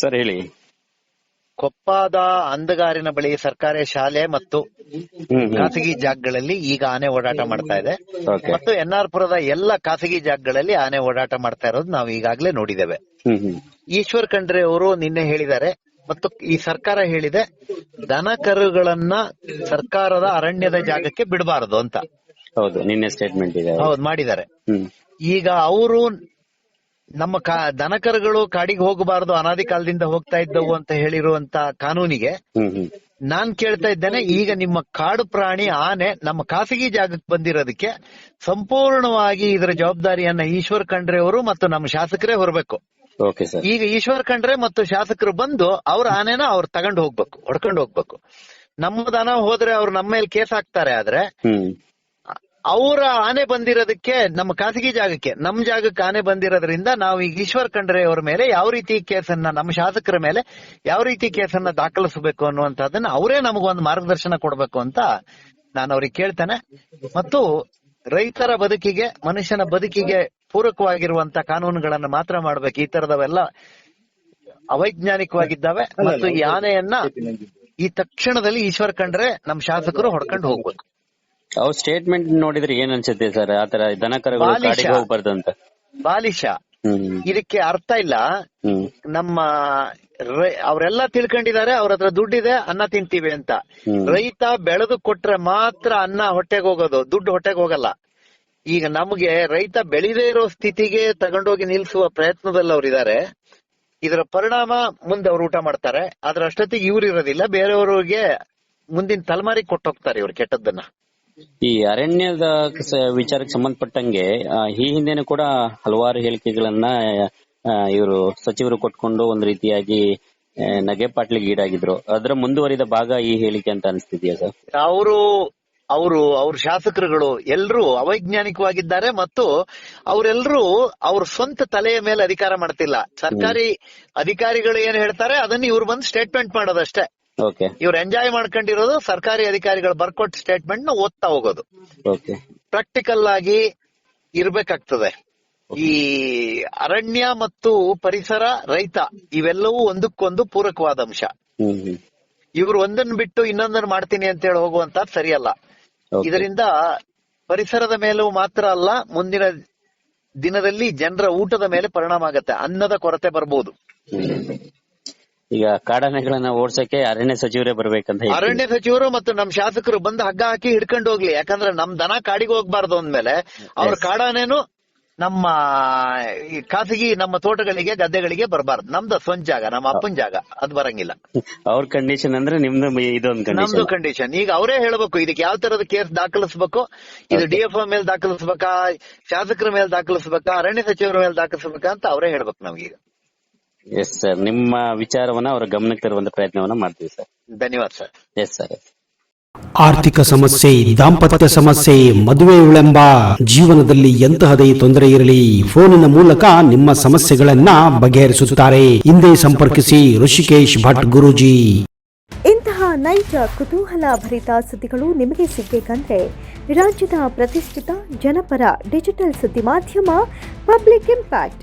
Sir ಹೇಳಿ. ಕೊಪ್ಪದ ಅಂದಗಾರಿನ ಬಳಿ ಸರ್ಕಾರಿ ಶಾಲೆ ಮತ್ತು ಖಾಸಗಿ ಜಾಗಗಳಲ್ಲಿ ಈಗ ಆನೆ ಓಡಾಟ ಮಾಡ್ತಾ ಇದೆ. ಮತ್ತು ಎನ್ ಆರ್ ಪುರದ ಎಲ್ಲ ಖಾಸಗಿ ಜಾಗಗಳಲ್ಲಿ ಆನೆ ಓಡಾಟ ಮಾಡ್ತಾ ಇರೋದು ನಾವು ಈಗಾಗಲೇ ನೋಡಿದ್ದೇವೆ. ಈಶ್ವರ್ ಖಂಡ್ರೆ ಅವರು ನಿನ್ನೆ ಹೇಳಿದ್ದಾರೆ ಮತ್ತು ಈ ಸರ್ಕಾರ ಹೇಳಿದೆ ದನ ಕರುಗಳನ್ನ ಸರ್ಕಾರದ ಅರಣ್ಯದ ಜಾಗಕ್ಕೆ ಬಿಡಬಾರದು ಅಂತ. ಹೌದು ನಿನ್ನೆ ಸ್ಟೇಟ್ಮೆಂಟ್ ಇದೆ. ಹೌದು ಮಾಡಿದ್ದಾರೆ. ಈಗ ಅವರು ನಮ್ಮ ದನಕರುಗಳು ಕಾಡಿಗೆ ಹೋಗಬಾರದು ಅನಾದಿ ಕಾಲದಿಂದ ಹೋಗ್ತಾ ಇದ್ದವು ಅಂತ ಹೇಳಿರುವಂತ ಕಾನೂನಿಗೆ ನಾನ್ ಕೇಳ್ತಾ ಇದ್ದೇನೆ ಈಗ ನಿಮ್ಮ ಕಾಡು ಪ್ರಾಣಿ ಆನೆ ನಮ್ಮ ಖಾಸಗಿ ಜಾಗಕ್ಕೆ ಬಂದಿರೋದಕ್ಕೆ ಸಂಪೂರ್ಣವಾಗಿ ಇದರ ಜವಾಬ್ದಾರಿಯನ್ನ ಈಶ್ವರ್ ಖಂಡ್ರೆ ಅವರು ಮತ್ತು ನಮ್ಮ ಶಾಸಕರೇ ಹೊರಬೇಕು. ಈಗ ಈಶ್ವರ್ ಖಂಡ್ರೆ ಮತ್ತು ಶಾಸಕರು ಬಂದು ಅವ್ರ ಆನೆನ ಅವ್ರು ತಗೊಂಡು ಹೋಗ್ಬೇಕು ಹೊಡ್ಕೊಂಡು ಹೋಗ್ಬೇಕು. ನಮ್ಮ ದನ ಹೋದ್ರೆ ಅವ್ರು ನಮ್ಮ ಮೇಲೆ ಕೇಸ್ ಹಾಕ್ತಾರೆ ಆದ್ರೆ ಅವರ ಆನೆ ಬಂದಿರೋದಕ್ಕೆ ನಮ್ಮ ಖಾಸಗಿ ಜಾಗಕ್ಕೆ ನಮ್ಮ ಜಾಗಕ್ಕೆ ಆನೆ ಬಂದಿರೋದ್ರಿಂದ ನಾವು ಈಗ ಈಶ್ವರ್ ಖಂಡ್ರೆ ಅವರ ಮೇಲೆ ಯಾವ ರೀತಿ ಕೇಸನ್ನ ನಮ್ಮ ಶಾಸಕರ ಮೇಲೆ ಯಾವ ರೀತಿ ಕೇಸನ್ನ ದಾಖಲಿಸಬೇಕು ಅನ್ನುವಂತದನ್ನ ಅವರೇ ನಮಗೊಂದು ಮಾರ್ಗದರ್ಶನ ಕೊಡಬೇಕು ಅಂತ ನಾನು ಅವ್ರಿಗೆ ಕೇಳ್ತೇನೆ. ಮತ್ತು ರೈತರ ಬದುಕಿಗೆ ಮನುಷ್ಯನ ಬದುಕಿಗೆ ಪೂರಕವಾಗಿರುವಂತ ಕಾನೂನುಗಳನ್ನ ಮಾತ್ರ ಮಾಡ್ಬೇಕು. ಈ ತರದವೆಲ್ಲ ಅವೈಜ್ಞಾನಿಕವಾಗಿದ್ದಾವೆ. ಮತ್ತು ಈ ಆನೆಯನ್ನ ಈ ತಕ್ಷಣದಲ್ಲಿ ಈಶ್ವರ್ ಖಂಡ್ರೆ ನಮ್ಮ ಶಾಸಕರು ಹೊಡ್ಕೊಂಡು ಹೋಗ್ಬೇಕು ಅವ್ರ ಸ್ಟೇಟ್ಮೆಂಟ್ ನೋಡಿದ್ರೆ ಏನ್ ಅನ್ಸುತ್ತೆ ಸರ್ ಆತರ ದನ ಕರುಗಳು ಬಾಲಿಶ. ಕಾಡಿಗೆ ಹೋಗ್ಬಾರ್ದು ಅಂತ. ಬಾಲಿಶ. ಹ್ಮ್. ಇದಕ್ಕೆ ಅರ್ಥ ಇಲ್ಲ. ಹ್ಮ್. ನಮ್ಮ ರೈ- ಅವರೆಲ್ಲ ತಿಳ್ಕೊಂಡಿದ್ದಾರೆ ಅವ್ರ ಹತ್ರ ದುಡ್ಡಿದೆ ಅನ್ನ ತಿಂತೀವಿ ಅಂತ. ಹ್ಮ್. ರೈತ ಬೆಳೆದು ಕೊಟ್ರೆ ಮಾತ್ರ ಅನ್ನ ಹೊಟ್ಟೆಗೆ ಹೋಗೋದು ದುಡ್ಡು ಹೊಟ್ಟೆಗೆ ಹೋಗಲ್ಲ. ಈಗ ನಮ್ಗೆ ರೈತ ಬೆಳಿದೇ ಇರೋ ಸ್ಥಿತಿಗೆ ತಗೊಂಡೋಗಿ ನಿಲ್ಸುವ ಪ್ರಯತ್ನದಲ್ಲಿ ಅವ್ರಿದ್ದಾರೆ ಇದರ. ಪರಿಣಾಮ ಮುಂದೆ ಅವ್ರು ಊಟ ಮಾಡ್ತಾರೆ. ಅದ್ರ ಅಷ್ಟೊತ್ತಿಗೆ ಇವ್ರು ಇರೋದಿಲ್ಲ. ಬೇರೆಯವ್ರಿಗೆ ಮುಂದಿನ ತಲೆಮಾರಿಗೆ ಕೊಟ್ಟೋಗ್ತಾರೆ ಇವ್ರು ಕೆಟ್ಟದ್ದನ್ನ. ಈ ಅರಣ್ಯದ ವಿಚಾರಕ್ಕೆ ಸಂಬಂಧಪಟ್ಟಂಗೆ ಈ ಹಿಂದೆನೂ ಕೂಡ ಹಲವಾರು ಹೇಳಿಕೆಗಳನ್ನ ಇವರು ಸಚಿವರು ಕೊಟ್ಕೊಂಡು ಒಂದ್ ರೀತಿಯಾಗಿ ನಗೆ ಪಾಟ್ಲಿಗೆ ಈಡಾಗಿದ್ರು. ಅದರ ಮುಂದುವರಿದ ಭಾಗ ಈ ಹೇಳಿಕೆ ಅಂತ ಅನಿಸ್ತಿದ್ಯಾ ಸರ್? ಅವರು ಅವರು ಅವ್ರ ಶಾಸಕರುಗಳು ಎಲ್ಲರೂ ಅವೈಜ್ಞಾನಿಕವಾಗಿದ್ದಾರೆ ಮತ್ತು ಅವರೆಲ್ಲರೂ ಅವ್ರ ಸ್ವಂತ ತಲೆಯ ಮೇಲೆ ಅಧಿಕಾರ ಮಾಡ್ತಿಲ್ಲ. ಸರ್ಕಾರಿ ಅಧಿಕಾರಿಗಳು ಏನ್ ಹೇಳ್ತಾರೆ ಅದನ್ನ ಇವ್ರು ಬಂದು ಸ್ಟೇಟ್ಮೆಂಟ್ ಮಾಡೋದಷ್ಟೇ. ಇವ್ರು ಎಂಜಾಯ್ ಮಾಡ್ಕೊಂಡಿರೋದು ಸರ್ಕಾರಿ ಅಧಿಕಾರಿಗಳು ಬರ್ಕೊಟ್ ಸ್ಟೇಟ್ಮೆಂಟ್ನ ಓದ್ತಾ ಹೋಗೋದು. ಪ್ರಾಕ್ಟಿಕಲ್ ಆಗಿ ಇರ್ಬೇಕಾಗ್ತದೆ. ಈ ಅರಣ್ಯ ಮತ್ತು ಪರಿಸರ ರೈತ ಇವೆಲ್ಲವೂ ಒಂದಕ್ಕೊಂದು ಪೂರಕವಾದ ಅಂಶ. ಇವ್ರು ಒಂದನ್ನ ಬಿಟ್ಟು ಇನ್ನೊಂದನ್ನ ಮಾಡ್ತೀನಿ ಅಂತ ಹೇಳಿ ಹೋಗುವಂತ ಸರಿಯಲ್ಲ. ಇದರಿಂದ ಪರಿಸರದ ಮೇಲೂ ಮಾತ್ರ ಅಲ್ಲ ಮುಂದಿನ ದಿನದಲ್ಲಿ ಜನರ ಊಟದ ಮೇಲೆ ಪರಿಣಾಮ ಆಗತ್ತೆ. ಅನ್ನದ ಕೊರತೆ ಬರ್ಬೋದು. ಹ್ಮ್. ಈಗ ಕಾಡಾನೆಗಳನ್ನ ಓಡ್ಸಕ್ಕೆ ಅರಣ್ಯ ಸಚಿವರೇ ಬರ್ಬೇಕಂತ. ಅರಣ್ಯ ಸಚಿವರು ಮತ್ತು ನಮ್ ಶಾಸಕರು ಬಂದು ಹಗ್ಗ ಹಾಕಿ ಹಿಡ್ಕೊಂಡು ಹೋಗ್ಲಿ. ಯಾಕಂದ್ರೆ ನಮ್ ದನ ಕಾಡಿಗೆ ಹೋಗ್ಬಾರ್ದು ಅಂದ್ಮೇಲೆ ಅವ್ರ ಕಾಡಾನೇನು ನಮ್ಮ ಖಾಸಗಿ ನಮ್ಮ ತೋಟಗಳಿಗೆ ಗದ್ದೆಗಳಿಗೆ ಬರಬಾರ್ದು. ನಮ್ದು ಸ್ವಂತ ಜಾಗ ನಮ್ಮ ಅಪ್ಪನ ಜಾಗ. ಅದ್ ಬರಂಗಿಲ್ಲ. ಅವ್ರ ಕಂಡೀಷನ್ ಅಂದ್ರೆ ನಿಮ್ದು ಇದೊಂದು ನಮ್ದು ಕಂಡೀಷನ್ ಕಂಡೀಷನ್ ಈಗ ಅವರೇ ಹೇಳ್ಬೇಕು ಇದಕ್ಕೆ ಯಾವ ತರದ ಕೇಸ್ ದಾಖಲಿಸಬೇಕು? ಇದು ಡಿಎಫ್ಒ ಮೇಲೆ ದಾಖಲಿಸಬೇಕಾ? ಶಾಸಕರ ಮೇಲೆ ದಾಖಲಿಸಬೇಕಾ? ಅರಣ್ಯ ಸಚಿವರ ಮೇಲೆ ದಾಖಲಿಸಬೇಕಾ ಅಂತ ಅವರೇ ಹೇಳ್ಬೇಕು ನಮ್ಗೀಗ ಎಸ್ ಸರ್ ನಿಮ್ಮ ವಿಚಾರವನ್ನ ಅವರ ಗಮನಕ್ಕೆ ತರುವಂತ ಪ್ರಯತ್ನವನ್ನ ಮಾಡ್ತೀವಿ ಸರ್ ಧನ್ಯವಾದ ಸರ್ ಎಸ್ ಸರ್ ಆರ್ಥಿಕ ಸಮಸ್ಯೆ ದಾಂಪತ್ಯ ಸಮಸ್ಯೆ ಮದುವೆ ವಿಳಂಬ ಜೀವನದಲ್ಲಿ ಎಂತಹದೇ ತೊಂದರೆ ಇರಲಿ ಫೋನಿನ ಮೂಲಕ ನಿಮ್ಮ ಸಮಸ್ಯೆಗಳನ್ನ ಬಗೆಹರಿಸುತ್ತಾರೆ. ಹಿಂದೆ ಸಂಪರ್ಕಿಸಿ ಋಷಿಕೇಶ್ ಭಟ್ ಗುರೂಜಿ. ಇಂತಹ ನೈಜ ಕುತೂಹಲ ಭರಿತ ಸುದ್ದಿಗಳು ನಿಮಗೆ ಸಿಗಬೇಕಂದ್ರೆ ರಾಜ್ಯದ ಪ್ರತಿಷ್ಠಿತ ಜನಪರ ಡಿಜಿಟಲ್ ಸುದ್ದಿ ಮಾಧ್ಯಮ ಪಬ್ಲಿಕ್ ಇಂಪ್ಯಾಕ್ಟ್.